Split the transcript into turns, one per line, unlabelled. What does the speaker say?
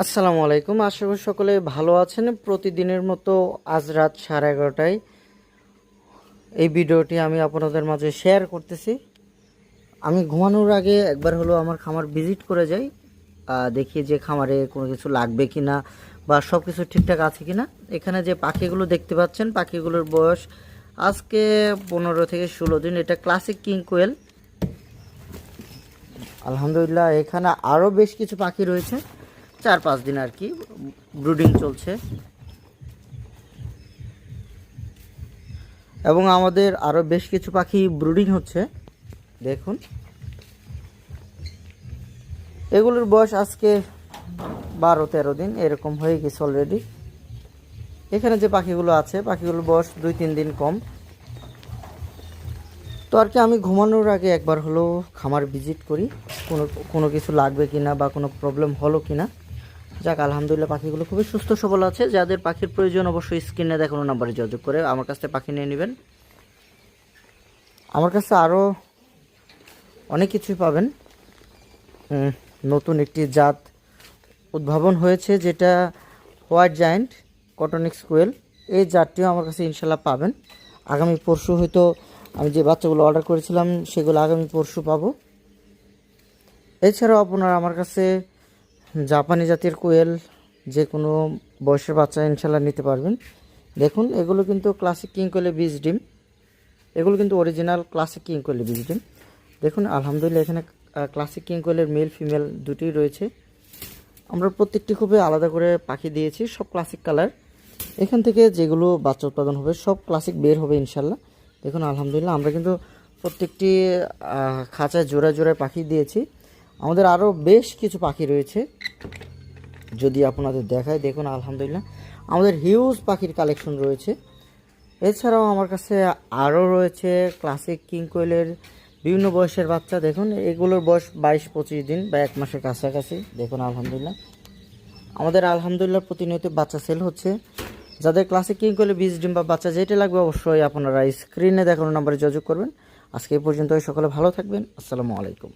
আসসালামু আলাইকুম। আশা করি সকলে ভালো আছেন। প্রতিদিনের মতো আজ রাত সাড়ে এগারোটায় এই ভিডিওটি আমি আপনাদের মাঝে শেয়ার করতেছি। আমি ঘুমানোর আগে একবার হলো আমার খামার ভিজিট করে যাই। দেখি যে খামারে কোনো কিছু লাগবে কি না বা সব কিছু ঠিকঠাক আছে কি না এখানে যে পাখিগুলো দেখতে পাচ্ছেন, পাখিগুলোর বয়স আজকে পনেরো থেকে ষোলো দিন। এটা ক্লাসিক কিং কোয়েল আলহামদুলিল্লাহ, এখানে আরও বেশ কিছু পাখি রয়েছে। চার পাঁচ দিন আর কি ব্রুডিং চলছে। এবং আমাদের আরও বেশ কিছু পাখি ব্রুডিং হচ্ছে, দেখুন। এগুলোর বয়স আজকে বারো তেরো দিন, এরকম হয়ে গেছে অলরেডি এখানে যে পাখিগুলো আছে, পাখিগুলোর বয়স দুই তিন দিন কম। তো আর কি আমি ঘুমানোর আগে একবার হলো খামার ভিজিট করি, কোনো কোনো কিছু লাগবে কি না বা কোনো প্রবলেম হলো কি না যাক, আলহামদুলিল্লাহ, পাখিগুলো খুবই সুস্থ সবল আছে। যাদের পাখির প্রয়োজন অবশ্যই স্ক্রিনে দেখানো নাম্বারে যোগাযোগ করে আমার কাছ থেকে পাখি নিয়ে নেবেন। আমার কাছে আরও অনেক কিছুই পাবেন। নতুন একটি জাত উদ্ভাবন হয়েছে, যেটা হোয়াইট জায়েন্ট কটনিক্স কোয়েল এই জাতটিও আমার কাছে ইনশাল্লাহ পাবেন। আগামী পরশু হয়তো আমি যে বাচ্চাগুলো অর্ডার করেছিলাম, সেগুলো আগামী পরশু পাবো। এছাড়াও আপনারা আমার কাছে জাপানি জাতের কোয়েল যে কোনো বয়সের বাচ্চা ইনশাল্লাহ নিতে পারবেন। দেখুন, এগুলো কিন্তু ক্লাসিক কিং কোয়েলের বীজ ডিম। এগুলো কিন্তু অরিজিনাল ক্লাসিক কিং কোয়েলের বীজ ডিম। দেখুন, আলহামদুলিল্লাহ এখানে ক্লাসিক কিং কোয়েলের মেল ফিমেল দুটোই রয়েছে। আমরা প্রত্যেকটি খুবই আলাদা করে পাখি দিয়েছি, সব ক্লাসিক কালার এখান থেকে যেগুলো বাচ্চা উৎপাদন হবে, সব ক্লাসিক বের হবে ইনশাল্লাহ। দেখুন, আলহামদুলিল্লাহ আমরা কিন্তু প্রত্যেকটি খাঁচায় জোড়ায় জোড়ায় পাখি দিয়েছি। আমাদের আরও বেশ কিছু পাখি রয়েছে। যদি আপনাদের দেখায়, দেখুন, আলহামদুলিল্লাহ। আমাদের হিউজ পাখির কালেকশন রয়েছে। এছাড়াও আমার কাছে আরও রয়েছে ক্লাসিক কিং কোয়েলের বিভিন্ন বয়সের বাচ্চা। দেখুন, এগুলোর বয়স বাইশ পঁচিশ দিন বা এক মাসের কাছাকাছি। দেখুন, আলহামদুলিল্লাহ। আমাদের আলহামদুলিল্লাহ প্রতিনিয়ত বাচ্চা সেল হচ্ছে। যাদের ক্লাসিক কিং কোয়েলের বীজ ডিম বা বাচ্চা যেটা লাগবে, অবশ্যই আপনারা স্ক্রিনে দেখানো নাম্বারে যোগাযোগ করবেন। আজকে এই পর্যন্ত সকলে ভালো থাকবেন। আসসালামু আলাইকুম।